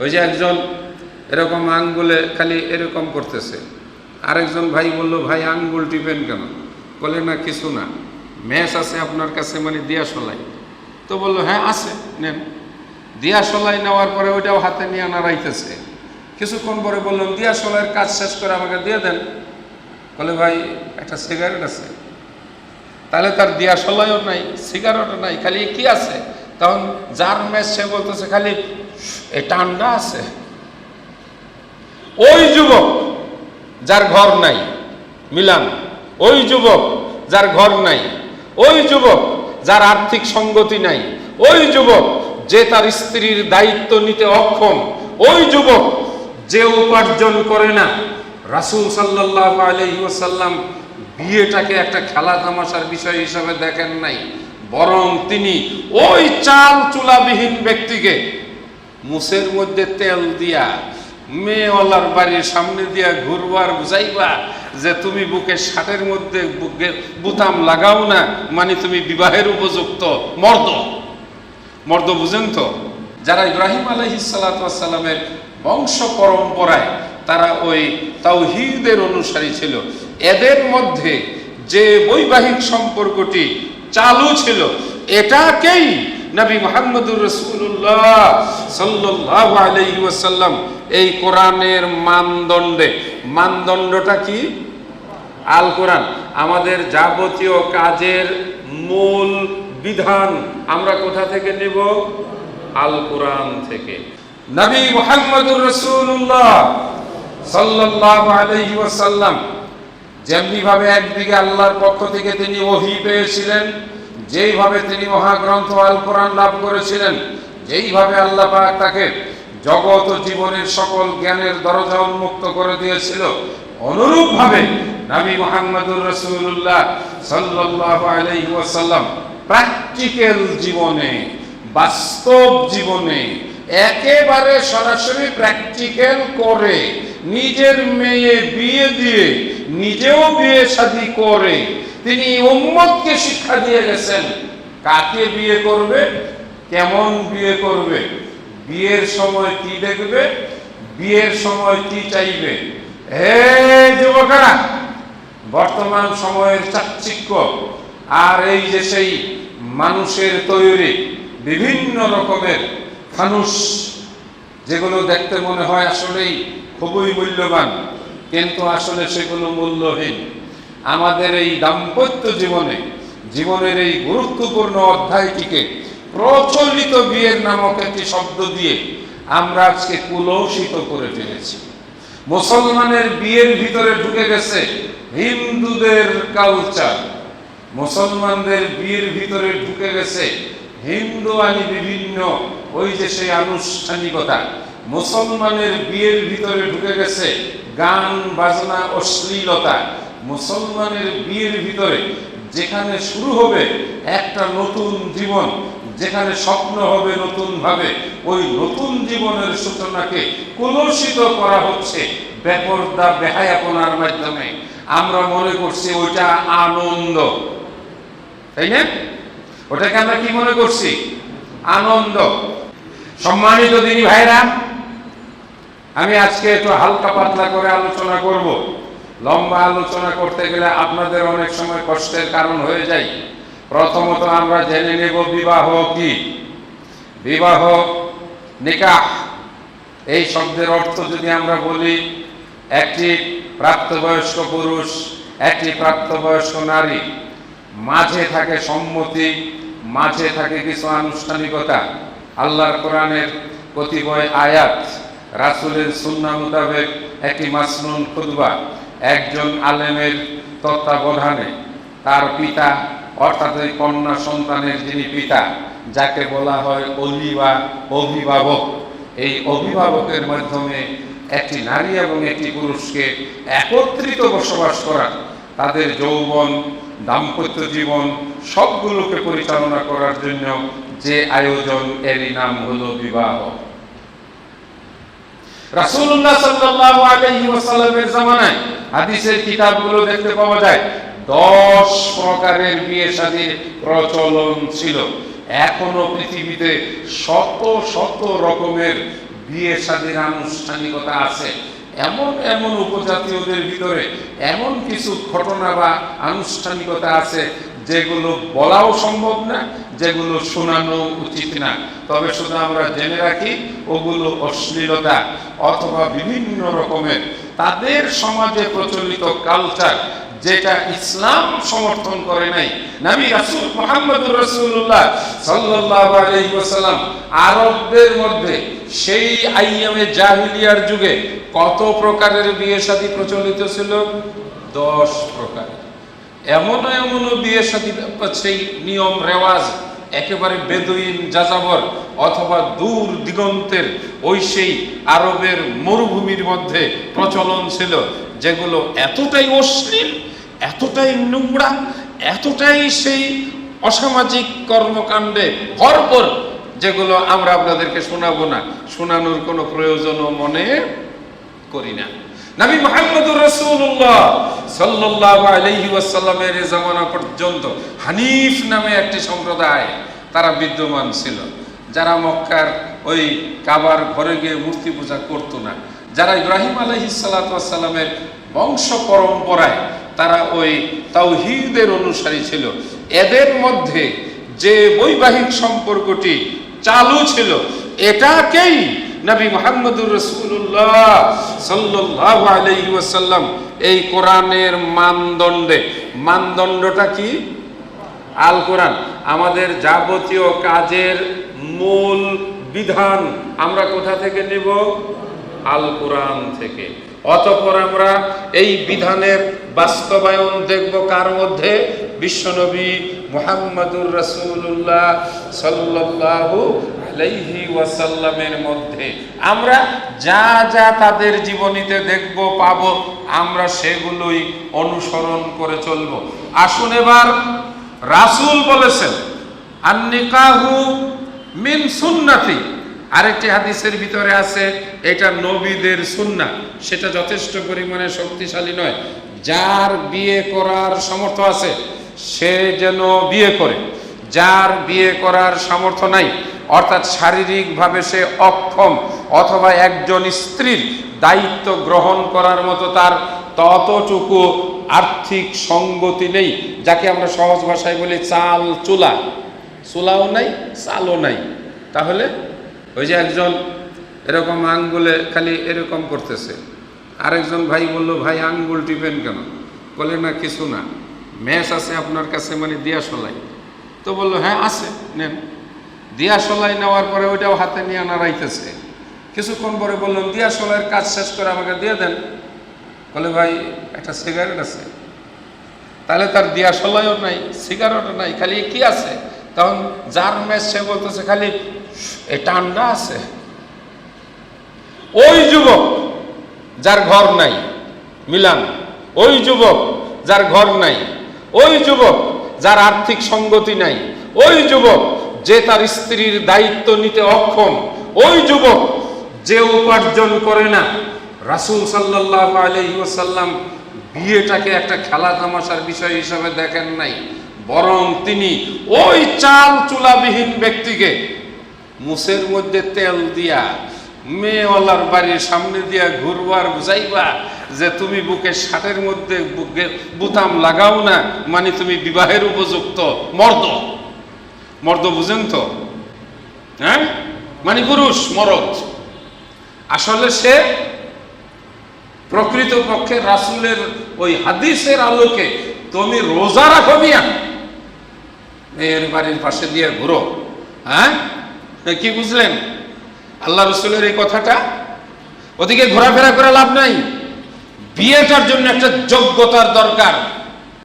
ওই যে একজন এরকম আঙ্গুলে খালি এরকম করতেছে। আরেকজন ভাই বলল, ভাই, আঙ্গুল টিপেন কেন? বলে, না, কিছু না। ম্যাচ আছে আপনার কাছে মানে দিয়া সলাই। তো বলল হ্যাঁ আছে, নেন। দিয়া সলাই নেওয়ার পরে ওইটাও হাতে নিয়ে আনা রাইতেছে। কিছুক্ষণ পরে বললাম দিয়া সলাইয়ের কাজ শেষ করে আমাকে দিয়ে দেন। বলে, ভাই, একটা সিগারেট আছে। তাহলে তার দিয়া সলাইও নাই সিগারেটও নাই, খালি কি আছে? তখন যার ম্যাচ সে বলতেছে খালি টান্ডা আছে। ওই যুবক যার ঘর নাই, মিলান, ওই যুবক যার ঘর নাই, ওই যুবক যার আর্থিক সঙ্গতি নাই, ওই যুবক যে তার স্ত্রীর দায়িত্ব নিতে অক্ষম, ওই যুবক যে উপার্জন করে না, রাসূল সাল্লাল্লাহু আলাইহি ওয়াসাল্লাম বিয়েটাকে একটা খেলা তামাশার বিষয় হিসাবে দেখেন নাই বরং তিনি ওই চাল চুলাবিহীন ব্যক্তিকে মুসের মধ্যে তেল দিয়া, মেয়েওয়ালার বাড়ির সামনে দিয়া ঘুরবার বুঝাইবা যে তুমি বুকে ষাটের মধ্যে বুতাম লাগাও না মানে তুমি বিবাহের উপযুক্ত মর্দ। মর্দ বুঝেন তো? যারা ইব্রাহিম আলহিসাল্লামের বংশ পরম্পরায় তারা ওই তাওহিদের অনুসারী ছিল। এদের মধ্যে যে বৈবাহিক সম্পর্কটি চালু ছিল। এটাকেই নবী মোহাম্মদুর রসুল্লাহ সাল্লাহ ওয়াসাল্লাম। এই কোরআনের মানদণ্ডে। মানদণ্ডটা কি? আল কোরআন। আমাদের যাবতীয় কাজের মূল বিধান আমরা কোথা থেকে নেব? আল কোরআন থেকে। নবী মুহাম্মদুর রাসূলুল্লাহ সাল্লাল্লাহু আলাইহি ওয়াসাল্লাম যেমনি ভাবে একদিকে আল্লাহর পক্ষ থেকে তিনি ওহী পেয়েছিলেন, যেইভাবে তিনি মহাগ্রন্থ আল কোরআন লাভ করেছিলেন, যেইভাবে আল্লাহ পাক তাকে জগৎ ও জীবনের সকল জ্ঞানের দরজা উন্মুক্ত করে দিয়েছিল, অনুরূপভাবে নবী মুহাম্মদুর রাসূলুল্লাহ সাল্লাল্লাহু আলাইহি ওয়াসাল্লাম প্র্যাকটিক্যাল জীবনে, বাস্তব জীবনে একেবারে সরাসরি প্র্যাকটিক্যাল করে নিজের মেয়ে বিয়ে দিয়ে নিজেও বিয়ে শাদী করে, তিনি উম্মতকে শিক্ষা দিয়ে গেছেন। কাকে বিয়ে করবে? কেমন বিয়ে করবে? বিয়ের সময় কি দেখবে? বিয়ের সময় কি চাইবে? হে যুবকেরা, বর্তমান সময়ের চাকচিক্য আর এই যে সেই মানুষের তৈরি বিভিন্ন রকমের ফানুস, যেগুলো দেখতে মনে হয় আসলেই খুবই মূল্যবান। কিন্তু আসলে সেগুলো মূল্যহীন। আমাদের এই দাম্পত্য জীবনে, জীবনের এই গুরুত্বপূর্ণ অধ্যায়টিকে প্রচলিত বিয়ের নামক একটি শব্দ দিয়ে আমরা আজকে কুলসিত করে ফেলেছি। মুসলমানের বিয়ের ভিতরে ঢুকে গেছে হিন্দুদের কালচার মুসলমানদের বিয়ের ভিতরে ঢুকে গেছে হিন্দু আনি বিভিন্ন, ওই যে সেই আনুষ্ঠানিকতা। মুসলমানের বিয়ের ভিতরে ঢুকে গেছে গান, বাজনা অশ্লীলতা মুসলমানের বিয়ের ভিতরে যেখানে শুরু হবে একটা নতুন জীবন, যেখানে স্বপ্ন হবে নতুন ভাবে ওই নতুন জীবনের সূচনাকে কলুষিত করা হচ্ছে বেপরদা, বেহায়াপনার মাধ্যমে। আমরা মনে করছি ওইটা আনন্দ। তাই না? ওটাকে আমরা কি মনে করছি? আনন্দ। সম্মানিত দিনী ভাইরা আমি আজকে একটু হালকা পাতলা করে আলোচনা করব। লম্বা আলোচনা করতে গেলে আপনাদের অনেক সময় কষ্টের কারণ হয়ে যায়। প্রথমত আমরা জেনে নেব বিবাহ কি? বিবাহ, নিকাহ, এই শব্দের অর্থ যদি আমরা বলি, একটি প্রাপ্তবয়স্ক পুরুষ, একটি প্রাপ্তবয়স্ক নারী। মাঝে থাকে সম্মতি, মাঝে থাকে কিছু আনুষ্ঠানিকতা। আল্লাহর কোরআনের কতিপয় আয়াত। রাসূলের সুন্নাহ মোতাবেক একটি মাসনুন খুতবা। একজন আলেমের তত্ত্বাবধানে তার পিতা, অর্থাৎ ওই কন্যা সন্তানের যিনি পিতা, যাকে বলা হয় অলি বা অভিভাবক। এই অভিভাবকের মাধ্যমে একটি নারী এবং একটি পুরুষকে একত্রিত বসবাস করা, তাদের যৌবন, দাম্পত্য জীবন সবগুলোকে পরিচালনা করার জন্য যে আয়োজন এরই নাম হলো বিবাহ। রাসূলুল্লাহ সাল্লাল্লাহু আলাইহি ওয়াসাল্লামের জামানায় হাদিসের কিতাবগুলো দেখতে পাওয়া যায়, দশ প্রকারের বিয়ে শাদীর প্রচলন ছিল। এখনও পৃথিবীতে শত শত রকমের বিয়ে শাদীর আনুষ্ঠানিকতা আছে। এমন এমন উপজাতীয়দের ভিতরে এমন কিছু ঘটনা বা আনুষ্ঠানিকতা আছে যেগুলো বলাও সম্ভব না যেগুলো শোনানো উচিত না। তবে শুধু আমরা জেনে রাখি, ওগুলো অশ্লীলতা অথবা বিভিন্ন রকমের। তাদের সমাজে প্রচলিত কালচার যেটা ইসলাম সমর্থন করে নাই। নবী রাসূল মুহাম্মদুর রাসূলুল্লাহ সাল্লাল্লাহু আলাইহি ওয়াসাল্লাম আরবদের মধ্যে সেই আইয়ামে জাহিলিয়ার যুগে কত প্রকারের বিয়ে শাদী প্রচলিত ছিল? দশ প্রকার এমন এমন বিয়ে শাদী সেই নিয়ম, রেওয়াজ, একেবারে বেদুইন, যাযাবর অথবা দূর দিগন্তের ওই সেই আরবের মরুভূমির মধ্যে প্রচলন ছিল, যেগুলো এতটাই অশ্লীল, এতটাই নোংরা, এতটাই সেই অসামাজিক কর্মকাণ্ডে ভরপর, যেগুলো আমরা আপনাদেরকে শোনাবো না। শোনানোর কোনো প্রয়োজনও মনে করি না। নবী মুহাম্মদুর রাসূলুল্লাহ সাল্লাল্লাহু আলাইহি ওয়াসাল্লামের জামানা পর্যন্ত হানিফ নামে একটি সম্প্রদায় তারা বিদ্যমান ছিল। যারা মক্কার ওই কাবার ঘরে গিয়ে মূর্তি পূজা করতো না। যারা ইব্রাহিম আলাইহিস সালাতু ওয়াসসালামের বংশ পরম্পরায় তারা ওই তাওহীদের অনুসারী ছিল। এদের মধ্যে যে বৈবাহিক সম্পর্কটি চালু ছিল, এটাকেই নবী মোহাম্মদুর রসুল্লাহ সাল্লাহ ওয়াসাল্লাম, এই কোরআনের মানদণ্ডে। মানদণ্ডটা কি? আল কোরআন। আমাদের যাবতীয় কাজের মূল বিধান আমরা কোথা থেকে নেব? আল কোরআন থেকে। অতপর আমরা এই বিধানের বাস্তবায়ন দেখব কার মধ্যে? বিশ্বনবী মোহাম্মদুর রাসূলুল্লাহ সাল্লাল্লাহু আলাইহি ওয়াসাল্লামের মধ্যে আমরা যা যা তাদের জীবনীতে দেখব, পাব, আমরা সেগুলোই অনুসরণ করে চলব। আসুন এবার রাসূল বলেছেন, আন্নিকাহু মিন সুন্নাতি। আরেকটি হাদিসের ভিতরে আছে, এটা নবীদের সুন্না সেটা যথেষ্ট পরিমাণে শক্তিশালী নয়। যার বিয়ে করার সামর্থ্য আছে, সে যেন বিয়ে করে। যার বিয়ে করার সামর্থ্য নাই অর্থাৎ শারীরিকভাবে সে অক্ষম অথবা একজন স্ত্রীর দায়িত্ব গ্রহণ করার মতো তার ততটুকু আর্থিক সঙ্গতি নেই, যাকে আমরা সহজ ভাষায় বলি চাল চুলা। চুলাও নাই, চালও নাই। তাহলে ওই যে একজন এরকম আঙ্গুলে খালি এরকম করতেছে। আরেকজন ভাই বলল, ভাই, আঙ্গুল টিপেন কেন? বলে, না, কিছু না। ম্যাচ আছে আপনার কাছে মানে দিয়া সলাই। তো বলল হ্যাঁ আছে, নেন। দিয়া সলাই নেওয়ার পরে ওইটাও হাতে নিয়ে নাড়াইতেছে কিছুক্ষণ পরে বললাম দিয়া সলাইয়ের কাজ শেষ করে আমাকে দিয়ে দেন। বলে, ভাই, একটা সিগারেট আছে। তাহলে তার দিয়া সলাইও নাই, সিগারেটও নাই, খালি কি আছে? তখন যার ম্যাচ সে বলতেছে, খালি এই টান্ডা আছে। ওই যুবক যার ঘর নাই, মিলান, ওই যুবক যার ঘর নাই, ওই যুবক যার আর্থিক সঙ্গতি নাই, ওই যুবক যে তার স্ত্রীর দায়িত্ব নিতে অক্ষম, ওই যুবক যে উপার্জন করে না। রাসূল সাল্লাল্লাহু আলাইহি ওয়াসাল্লাম বিয়েটাকে একটা খেলা তামাশার বিষয় হিসাবে দেখেন নাই, বরং তিনি ওই চাল চুলাবিহীন ব্যক্তিকে মুসের মধ্যে তেল দিয়া মেয়েওয়ালার বাড়ির সামনে দিয়া ঘুরবার বুঝাইবা যে তুমি বুকে ষাটের মধ্যে বুকে বুতাম লাগাও না মানে তুমি বিবাহের উপযুক্ত মর্দ মর্দ বুঝেন তো? হ্যাঁ? মানে পুরুষ, মরদ। আসলে সে প্রকৃত পক্ষে রাসুলের ওই হাদিসের আলোকে, তুমি রোজা রাখো মিয়া। মেয়ের বাড়ির পাশে দিয়ে ঘুরো। হ্যাঁ? কি বুঝলেন? আল্লাহ রসুলের এই কথাটা? ওদিকে ঘোরাফেরা করে লাভ নাই। বিয়েটার জন্য একটা যোগ্যতার দরকার।